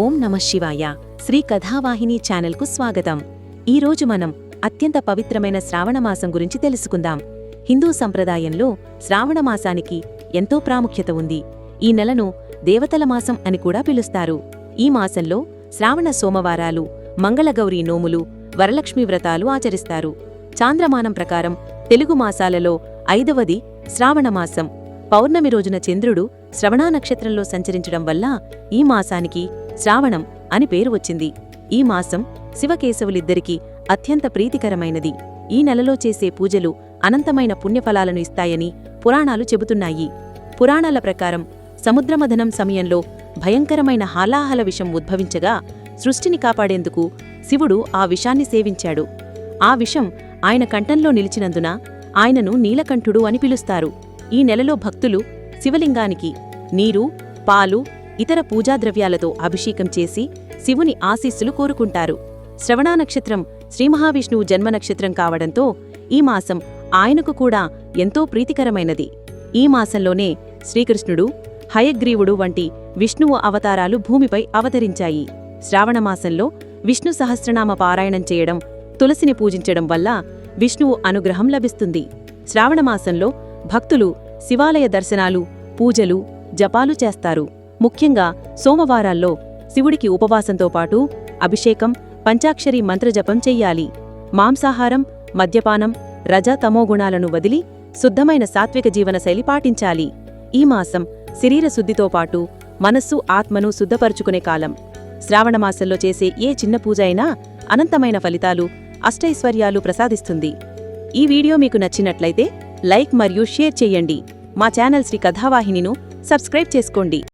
ఓం నమ శివాయ. శ్రీ కథావాహిని ఛానల్కు స్వాగతం. ఈరోజు మనం అత్యంత పవిత్రమైన శ్రావణమాసం గురించి తెలుసుకుందాం. హిందూ సంప్రదాయంలో శ్రావణమాసానికి ఎంతో ప్రాముఖ్యత ఉంది. ఈ నెలను దేవతల మాసం అని కూడా పిలుస్తారు. ఈ మాసంలో శ్రావణ సోమవారాలు మంగళగౌరి నోములు వరలక్ష్మి వ్రతాలు ఆచరిస్తారు. చాంద్రమానం ప్రకారం తెలుగు మాసాలలో ఐదవది శ్రావణమాసం పౌర్ణమి రోజున చంద్రుడు శ్రవణా నక్షత్రంలో సంచరించడం వల్ల ఈ మాసానికి శ్రావణం అని పేరు వచ్చింది. ఈ మాసం శివకేశవులిద్దరికీ అత్యంత ప్రీతికరమైనది. ఈ నెలలో చేసే పూజలు అనంతమైన పుణ్యఫలాలను ఇస్తాయని పురాణాలు చెబుతున్నాయి. పురాణాల ప్రకారం సముద్రమథనం సమయంలో భయంకరమైన హాలాహల విషం ఉద్భవించగా సృష్టిని కాపాడేందుకు శివుడు ఆ విషాన్ని సేవించాడు. ఆ విషం ఆయన కంఠంలో నిలిచినందున ఆయనను నీలకంఠుడు అని పిలుస్తారు. ఈ నెలలో భక్తులు శివలింగానికి నీరు పాలు ఇతర పూజాద్రవ్యాలతో అభిషేకం చేసి శివుని ఆశీస్సులు కోరుకుంటారు. శ్రవణా నక్షత్రం శ్రీ మహావిష్ణువు జన్మ నక్షత్రం కావడంతో ఈ మాసం ఆయనకు కూడా ఎంతో ప్రీతికరమైనది. ఈ మాసంలోనే శ్రీకృష్ణుడు హయగ్రీవుడు వంటి విష్ణువు అవతారాలు భూమిపై అవతరించాయి. శ్రావణమాసంలో విష్ణు సహస్రనామ పారాయణం చేయడం తులసిని పూజించడం వల్ల విష్ణువు అనుగ్రహం లభిస్తుంది. శ్రావణమాసంలో భక్తులు శివాలయ దర్శనాలు పూజలు జపాలు చేస్తారు. ముఖ్యంగా సోమవారాల్లో శివుడికి ఉపవాసంతో పాటు అభిషేకం పంచాక్షరి మంత్రజపం చెయ్యాలి. మాంసాహారం మద్యపానం రజ తమోగుణాలను వదిలి శుద్ధమైన సాత్విక జీవనశైలి పాటించాలి. ఈ మాసం శరీర శుద్ధితో పాటు మనస్సు ఆత్మను శుద్ధపరుచుకునే కాలం. శ్రావణమాసంలో చేసే ఏ చిన్న పూజ అయినా అనంతమైన ఫలితాలు అష్టైశ్వర్యాలు ప్రసాదిస్తుంది. ఈ వీడియో మీకు నచ్చినట్లయితే లైక్ మరియు షేర్ చేయండి. మా ఛానల్ శ్రీ కథావాహినిను సబ్స్క్రైబ్ చేసుకోండి.